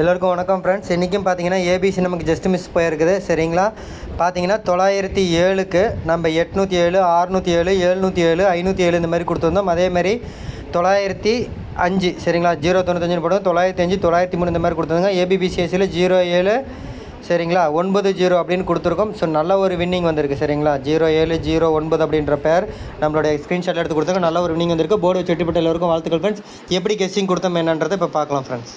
எல்லோருக்கும் வணக்கம் ஃப்ரெண்ட்ஸ் இன்றைக்கும் பார்த்தீங்கன்னா ஏபிசி நமக்கு ஜஸ்ட் மிஸ் போயிருக்குது. சரிங்களா? பார்த்தீங்கன்னா தொள்ளாயிரத்தி ஏழுக்கு நம்ம எட்நூற்றி ஏழு அறுநூற்றி ஏழு எழுநூற்றி ஏழு ஐநூற்றி ஏழு இந்த மாதிரி கொடுத்துருந்தோம். அதேமாதிரி தொள்ளாயிரத்தி அஞ்சு சரிங்களா? ஜீரோ தொண்ணூத்தஞ்சு போடுவோம் தொள்ளாயிரத்தி அஞ்சு தொள்ளாயிரத்தி மூணு இந்த மாதிரி கொடுத்துருங்க ஏபிபிசிஎஸ்சியில் ஜீரோ ஏழு சரிங்களா? ஒன்பது ஜீரோ அப்படின்னு கொடுத்துருக்கோம். ஸோ நல்ல ஒரு வின்னிங் வந்திருக்கு சரிங்களா? ஜீரோ ஏழு ஜீரோ ஒன்பது அப்படின்ற பேர் நம்மளுடைய ஸ்க்ரீன்ஷாட் எடுத்து கொடுத்தாங்க நல்ல ஒரு வின்னிங் வந்திருக்கு. போர்டு வச்சு வெட்டிப்பட்ட எல்லோருக்கும் வாழ்த்துக்கள் ஃப்ரெண்ட்ஸ் எப்படி கெஸ்டிங் கொடுத்தோம் என்னன்றதை இப்போ பார்க்கலாம் friends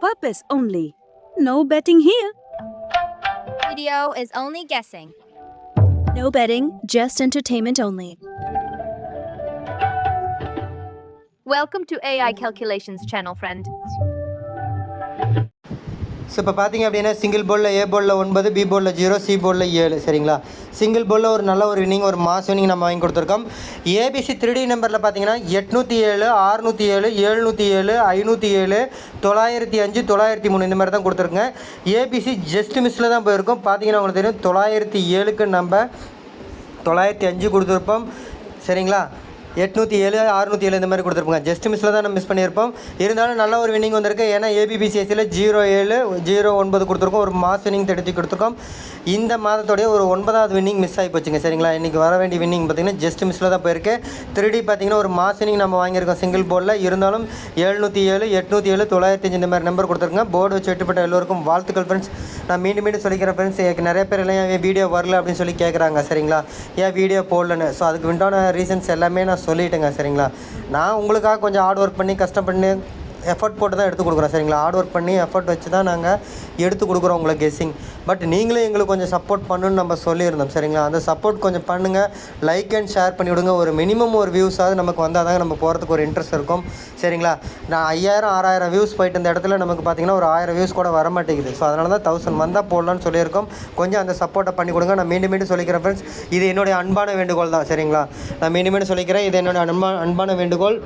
purpose only. No betting here. Video is only guessing. No betting, just entertainment only. Welcome to AI Calculations channel, friend. So இப்போ பார்த்தீங்க அப்படின்னா சிங்கிள் போலில் ஏ போலில் ஒன்பது பி போலில் ஜீரோ சி போலில் ஏழு சரிங்களா? சிங்கிள் போலில் ஒரு நல்ல ஒரு வினிங் ஒரு மாஸ் வினிங் நம்ம வாங்கி கொடுத்துருக்கோம். ஏபிசி த்ரீடி நம்பரில் பார்த்தீங்கன்னா எட்நூற்றி ஏழு அறுநூற்றி ஏழு எழுநூற்றி ஏழு ஐநூற்றி ஏழு தொள்ளாயிரத்தி அஞ்சு தொள்ளாயிரத்தி மூணு இந்த மாதிரி தான் கொடுத்துருங்க ஏபிசி ஜஸ்ட் மிஸ்ஸில் தான் போயிருக்கோம். பார்த்தீங்கன்னா உங்களுக்கு தெரியும் தொள்ளாயிரத்தி ஏழுக்கு நம்ம தொள்ளாயிரத்தி அஞ்சு கொடுத்துருப்போம். சரிங்களா? எட்நூற்றி ஏழு அறுநூற்றி ஏழு இந்த மாதிரி கொடுத்துருப்போங்க. ஜஸ்ட் மிஸ்ஸில் தான் நம்ம மிஸ் பண்ணியிருப்போம். இருந்தாலும் நல்ல ஒரு வின்னிங் வந்திருக்கு. ஏன்னா ஏபிபிசிஎஸ்சியில் ஜீரோ ஏழு ஜீரோ ஒன்பது கொடுத்துருக்கோம். ஒரு மாஸ் வின்னிங் தடுத்து கொடுத்துருக்கோம். இந்த மாதத்துடைய ஒரு ஒன்பதாவது வின்னிங் மிஸ் ஆகி போச்சுங்க. சரிங்களா? இன்றைக்கி வர வேண்டிய வின்னிங் பார்த்தீங்கன்னா ஜஸ்ட் மிஸ்ஸில் தான் போயிருக்கு. த்ரீ பார்த்தீங்கன்னா ஒரு மாஸ் வின்னிங் நம்ம வாங்கியிருக்கோம் சிங்கிள் போர்டில் இருந்தாலும் எழுநூற்றி ஏழு எட்நூற்றி ஏழு தொள்ளாயிரத்தி அஞ்சு இந்த மாதிரி நம்பர் கொடுத்துருங்க போர்டு வச்சு வெட்டுப்பட்ட எல்லோருக்கும் வாழ்த்துக்கள் ஃப்ரெண்ட்ஸ் நான் மீண்டும் மீண்டும் சொல்லிக்கிறேன் ஃப்ரெண்ட்ஸ் எனக்கு நிறைய பேர் எல்லாம் ஏன் வீடியோ வரல அப்படின்னு சொல்லி கேட்குறாங்க சரிங்களா? ஏன் வீடியோ போடலன்னு? ஸோ அதுக்கு உண்டான ரீசன்ஸ் எல்லாமே நான் சொல்லிட்டேங்க சரிங்களா? நான் உங்களுக்காக கொஞ்சம் ஹார்ட் ஒர்க் பண்ணி கஷ்டப்பட்டு எஃபர்ட் போட்டு தான் எடுத்து கொடுக்குறோம். சரிங்களா? ஹார்ட் ஒர்க் பண்ணி எஃபர்ட் வச்சு தான் நாங்கள் எடுத்து கொடுக்குறோம் உங்களை கெஸ்ஸிங் பட் நீங்களும் எங்களுக்கு கொஞ்சம் சப்போர்ட் பண்ணுன்னு நம்ம சொல்லியிருந்தோம். சரிங்களா? அந்த சப்போர்ட் கொஞ்சம் பண்ணுங்கள் லைக் அண்ட் ஷேர் பண்ணி விடுங்க. ஒரு மினிமம் ஒரு வியூஸாவது நமக்கு வந்தால் தாங்க நம்ம போகிறதுக்கு ஒரு இன்ட்ரெஸ்ட் இருக்கும். சரிங்களா? நான் ஐயாயிரம் ஆறாயிரம் வியூஸ் போயிட்டு இந்த இடத்துல நமக்கு பார்த்தீங்கன்னா ஒரு ஆயிரம் வியூஸ் கூட வர மாட்டேங்குது. ஸோ அதனால தான் தௌசண்ட் வந்தால் போடலான்னு சொல்லியிருக்கோம். கொஞ்சம் அந்த சப்போர்ட்டை பண்ணி கொடுங்க. நான் மீண்டும் மீண்டும் சொல்லிக்கிறேன் ஃப்ரெண்ட்ஸ் இது என்னுடைய அன்பான வேண்டுகோள் தான். சரிங்களா? நான் மீண்டும் மீண்டும் சொல்லிக்கிறேன். இது என்னோட அன்பா அன்பான வேண்டுகோள்.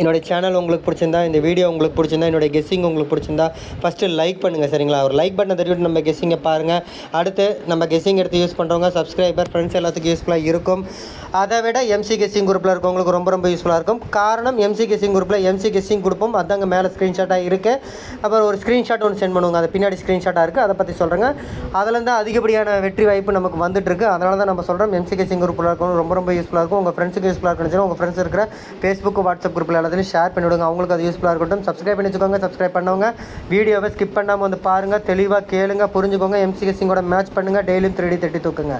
என்னோடய சேனல் உங்களுக்கு பிடிச்சிருந்தா இந்த வீடியோ உங்களுக்கு பிடிச்சிருந்தா என்னோடய கெஸ்ஸிங் உங்களுக்கு பிடிச்சிருந்தா ஃபஸ்ட்டு லைக் பண்ணுங்கள் சரிங்களா? ஒரு லைக் பட்டனை தட்டிவிட்டு நம்ம கெஸ்ஸிங்கை பாருங்கள் அடுத்து நம்ம கெஸ்ஸிங் எடுத்து யூஸ் பண்ணுறவங்க சப்ஸ்கிரைபர் ஃப்ரெண்ட்ஸ் எல்லாத்துக்கும் யூஸ்ஃபுல்லாக இருக்கும். அதை விட எம்சி கெஸ்ஸிங் குரூப்பில் இருக்கவங்களுக்கு ரொம்ப ரொம்ப யூஸ்ஃபுல்லாக இருக்கும். காரணம் எம்சி கெஸ்ஸிங் குரூப்பில் எம்சி கெஸ்ஸிங் கொடுப்போம். அதாங்க மேலே ஸ்க்ரீன்ஷாட்டாக இருக்குது அப்புறம் ஒரு ஸ்க்ரீன்ஷாட் ஒன்று சென்ட் பண்ணுவாங்க. அது பின்னாடி ஸ்க்ரீன்ஷாட்டாக இருக்குது அதை பற்றி சொல்கிறேங்க அதுலேருந்து அதிகப்படியான வெற்றி வாய்ப்பு நமக்கு வந்துட்டுருக்கு. அதனால தான் நம்ம சொல்கிறோம் எம்சி கெஸ்ஸிங் குரூப்பில் இருக்கணும் ரொம்ப ரொம்ப யூஸ்ஃபுல்லாக இருக்கும். உங்கள் ஃப்ரெண்ட்ஸுக்கு யூஸ்ஃபுல்லாக இருக்குன்னு உங்கள் ஃப்ரெண்ட்ஸ் இருக்கிற ஃபேஸ்புக் வாட்ஸ்அப் குரூப்பில் எல்லாத்துலையும் ஷேர் பண்ணிவிடுங்க. அவங்களுக்கு அது யூஸ்ஃபுல்லாக இருக்கட்டும். சப்ஸ்கிரைப் பண்ணி வச்சுக்கோங்க. சப்ஸ்கிரைப் பண்ணவங்க வீடியோவை ஸ்கிப் பண்ணாமல் வந்து பாருங்கள் தெளிவாக கேளுங்க புரிஞ்சுக்கோங்க. எம்சி கெஸ்ஸிங்கோட மேட்ச் பண்ணுங்கள் டெய்லியும் த்ரீடி தட்டி தூக்குங்க.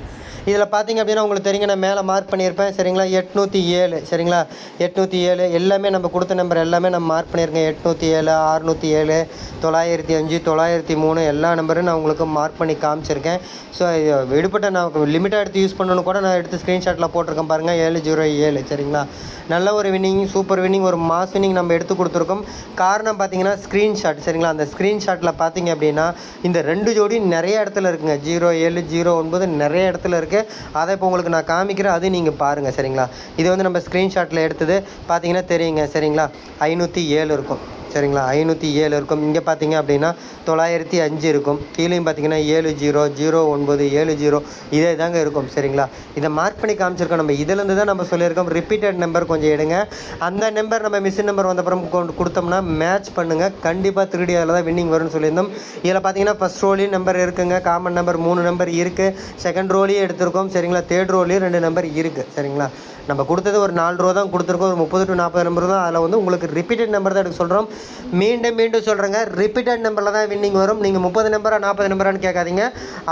இதில் பார்த்தீங்க அப்படின்னா உங்களுக்கு தெரியுங்க நான் மேலே மார்க் பண்ணியிருப்பேன். சரிங்களா? எட்நூற்றி ஏழு. சரிங்களா? எட்நூற்றி ஏழு. எல்லாமே நம்ம கொடுத்த நம்பர் எல்லாமே நம்ம மார்க் பண்ணியிருக்கேன் எட்நூற்றி ஏழு அறுநூற்றி ஏழு தொள்ளாயிரத்தி அஞ்சு தொள்ளாயிரத்தி மூணு எல்லா நம்பரும் நான் உங்களுக்கு மார்க் பண்ணி காமிச்சிருக்கேன். ஸோ விடுபட்ட நான் லிமிட்டாக எடுத்து யூஸ் பண்ணணும் கூட நான் எடுத்து ஸ்க்ரீன்ஷாட்டில் போட்டிருக்கேன் பாருங்கள் ஏழு ஜீரோ ஏழு. சரிங்களா? நல்ல ஒரு வின்னிங் சூப்பர் வின்னிங் ஒரு மாஸ் வின்னிங் நம்ம எடுத்து கொடுத்துருக்கோம். காரணம் பார்த்தீங்கன்னா ஸ்க்ரீன்ஷாட் சரிங்களா? அந்த ஸ்க்ரீன்ஷாட்டில் பார்த்தீங்க அப்படின்னா இந்த ரெண்டு ஜோடி நிறைய இடத்துல இருக்குங்க. ஜீரோ ஏழு ஜீரோ ஒன்பது நிறைய இடத்துல இருக்குது அதை இப்போ உங்களுக்கு நான் காமிக்கிறேன். அது நீங்கள் பாருங்கள் சரிங்களா? இது வந்து நம்ம ஸ்க்ரீன்ஷாட்டில் எடுத்தது பார்த்தீங்கன்னா தெரியுங்க சரிங்களா? ஐநூற்றி ஏழு இருக்கும். சரிங்களா? ஐநூற்றி ஏழு இருக்கும். இங்கே பார்த்தீங்க அப்படின்னா தொள்ளாயிரத்தி அஞ்சு இருக்கும். கீழேயும் பார்த்தீங்கன்னா ஏழு ஜீரோ ஜீரோ ஒன்பது ஏழு ஜீரோ. இதே தாங்க இருக்கும். சரிங்களா? இதை மார்க் பண்ணி காமிச்சிருக்கோம். நம்ம இதுலேருந்து தான் நம்ம சொல்லியிருக்கோம். ரிப்பீட்டட் நம்பர் கொஞ்சம் எடுங்க. அந்த நம்பர் நம்ம மிஷின் நம்பர் வந்தப்புறம் கொண்டு கொடுத்தோம்னா மேட்ச் பண்ணுங்கள் கண்டிப்பாக திருடி அதில் தான் வின்னிங் வரும்னு சொல்லியிருந்தோம். இதில் பார்த்தீங்கன்னா ஃபஸ்ட் ரோலையும் நம்பர் இருக்குங்க. காமன் நம்பர் மூணு நம்பர் இருக்குது செகண்ட் ரோலையும் எடுத்திருக்கோம். சரிங்களா? தேர்ட் ரோலையும் ரெண்டு நம்பர் இருக்குது சரிங்களா? நம்ம கொடுத்தது ஒரு நாலு ரூபா தான் கொடுத்துருக்கோம் ஒரு முப்பது டு நாற்பது நம்பர் தான். அதில் வந்து உங்களுக்கு ரிப்பீட்டட் நம்பர் தான் எடுக்க சொல்கிறோம் மீண்டும் மீண்டும் சொல்கிறேங்க ரிப்பீட்டட் நம்பரில் தான் வின்னிங் வரும். நீங்கள் முப்பது நம்பரா நாற்பது நம்பரான்னு கேட்காதீங்க.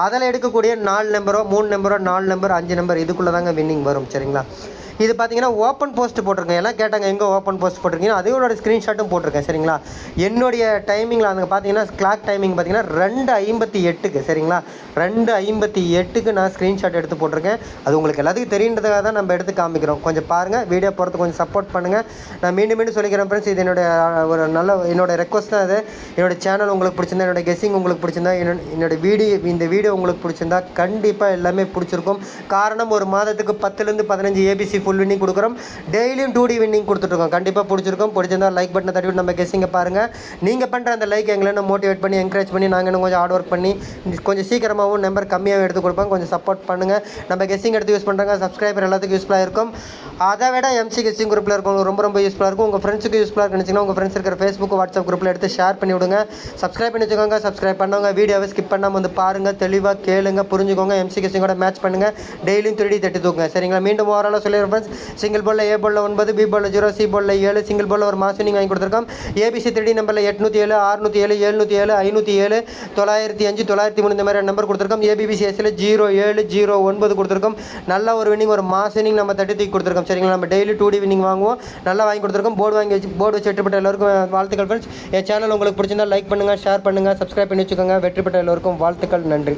அதில் எடுக்கக்கூடிய நாலு நம்பரோ மூணு நம்பரோ நாலு நம்பர் அஞ்சு நம்பர் இதுக்குள்ளே தாங்க வின்னிங் வரும். சரிங்களா? இது பார்த்தீங்கன்னா ஓப்பன் போஸ்ட் போட்டிருக்கேன். எல்லாம் கேட்டாங்க எங்கே ஓப்பன் போஸ்ட் போட்டிருக்கீங்க அதையோட ஸ்க்ரீன்ஷாட்டும் போட்டிருக்கேன். சரிங்களா? என்னுடைய டைமிங்கில் அங்கே பார்த்தீங்கன்னா கிளாக் டைமிங் பார்த்தீங்கன்னா ரெண்டு ஐம்பத்தி எட்டுக்கு. சரிங்களா? ரெண்டு ஐம்பத்தி எட்டுக்கு நான் ஸ்க்ரீன்ஷாட் எடுத்து போட்டிருக்கேன். அது உங்களுக்கு எல்லாத்துக்கும் தெரியுன்றதுக்காக தான் நம்ம எடுத்து காமிக்கிறோம். கொஞ்சம் பாருங்கள் வீடியோ போகிறதுக்கு கொஞ்சம் சப்போர்ட் பண்ணுங்கள் நான் மீண்டும் மீண்டும் சொல்லிக்கிறேன் ஃப்ரெண்ட்ஸ் இது என்னுடைய ஒரு நல்ல என்னோட ரெக்வஸ்ட் தான் அது என்னோட சேனல் உங்களுக்கு பிடிச்சிருந்தா என்னோட கெஸ்ஸிங் உங்களுக்கு பிடிச்சிருந்தா என்னோட என்னோட வீடியோ இந்த வீடியோ உங்களுக்கு பிடிச்சிருந்தா கண்டிப்பாக எல்லாமே பிடிச்சிருக்கும். காரணம் ஒரு மாதத்துக்கு பத்துலேருந்து பதினஞ்சு ஏபிசி ஃபுல் வின்னிங் கொடுக்குறோம். டெய்லியும் டூ டி வின்னிங் கொடுத்துட்ருக்கோம். கண்டிப்பாக பிடிச்சிருக்கும். பிடிச்சிருந்தா லைக் பட்டனை தட்டி நம்ம கெஸ்ஸிங்கை பாருங்கள் நீங்கள் பண்ணுற அந்த லைக் எங்களை மோட்டிவேட் பண்ணி என்கரேஜ் பண்ணி நாங்கள் இன்னும் கொஞ்சம் ஹார்ட் ஒர்க் பண்ணி கொஞ்சம் சீக்கிரமாக அதிகமாகவும் நம்பர் கம்மியாகவும் எடுத்து கொடுப்பாங்க கொஞ்சம் சப்போர்ட் பண்ணுங்கள் நம்ம கெஸ்ஸிங் எடுத்து யூஸ் பண்ணுறாங்க சப்ஸ்கிரைபர் எல்லாத்துக்கும் யூஸ்ஃபுல்லாக இருக்கும். அதை விட எம்சி கெஸ்ஸிங் குரூப்பில் இருக்கவங்க ரொம்ப ரொம்ப யூஸ்ஃபுல்லாக இருக்கும். உங்கள் ஃப்ரெண்ட்ஸுக்கு யூஸ்ஃபுல்லாக இருந்துச்சுன்னா உங்கள் ஃப்ரெண்ட்ஸ் இருக்கிற ஃபேஸ்புக் வாட்ஸ்அப் குரூப்பில் எடுத்து ஷேர் பண்ணி விடுங்க. சப்ஸ்கிரைப் பண்ணி வச்சுக்கோங்க. சப்ஸ்கிரைப் பண்ணவங்க வீடியோவை ஸ்கிப் பண்ணாமல் வந்து பாருங்கள் தெளிவாக கேளுங்க புரிஞ்சுக்கோங்க. எம்சி கெஸ்ஸிங்கோட மேட்ச் பண்ணுங்கள் டெய்லியும் திருடி தட்டி தூக்குங்க. சரிங்களா? மீண்டும் ஓரளவு சொல்லிடுறேன் ஃப்ரெண்ட்ஸ் சிங்கிள் பாலில் ஏ பாலில் ஒன்பது பி பாலில் ஜீரோ சி பாலில் ஏழு சிங்கிள் பாலில் ஒரு மாதம் நீங்கள் வாங்கி கொடுத்துருக்கோம். ஏபிசி த்ரீ நம்பரில் எட்நூற்றி ஏழு ஆறுநூற்றி ஏழு எழுநூற்றி ஏழு ஐநூற்றி ஏழு தொள்ளாயிரத்தி அஞ்சு தொள்ளாயிரத்தி மூணு இந்த மாதிரி நம்பர் கொடுத்துருக்கோம். ஏபிபிசிஎஸ்சியில் ஜீரோ ஏழு ஜீரோ ஒன்பது கொடுத்துருக்கோம். நல்ல ஒரு வின்னிங் ஒரு மாஸ் வின்னிங் நம்ம தட்டி தூக்கி கொடுத்துருக்கோம். சரிங்களா? நம்ம டெய்லி டூ டி வின்னிங் வாங்குவோம். நல்லா வாங்கி கொடுத்துருக்கோம். போர்டு வாங்கி வச்சு போர்டு வச்சு வெற்றி பெற்ற எல்லாருக்கும் வாழ்த்துக்கள் ஃப்ரெண்ட்ஸ் என் சேனல் உங்களுக்கு பிடிச்சிருந்தா லைக் பண்ணுங்கள் ஷேர் பண்ணுங்கள் சப்ஸ்கிரைப் பண்ணி வச்சுக்கோங்க. வெற்றி பெற்ற எல்லோருக்கும் வாழ்த்துக்கள். நன்றி.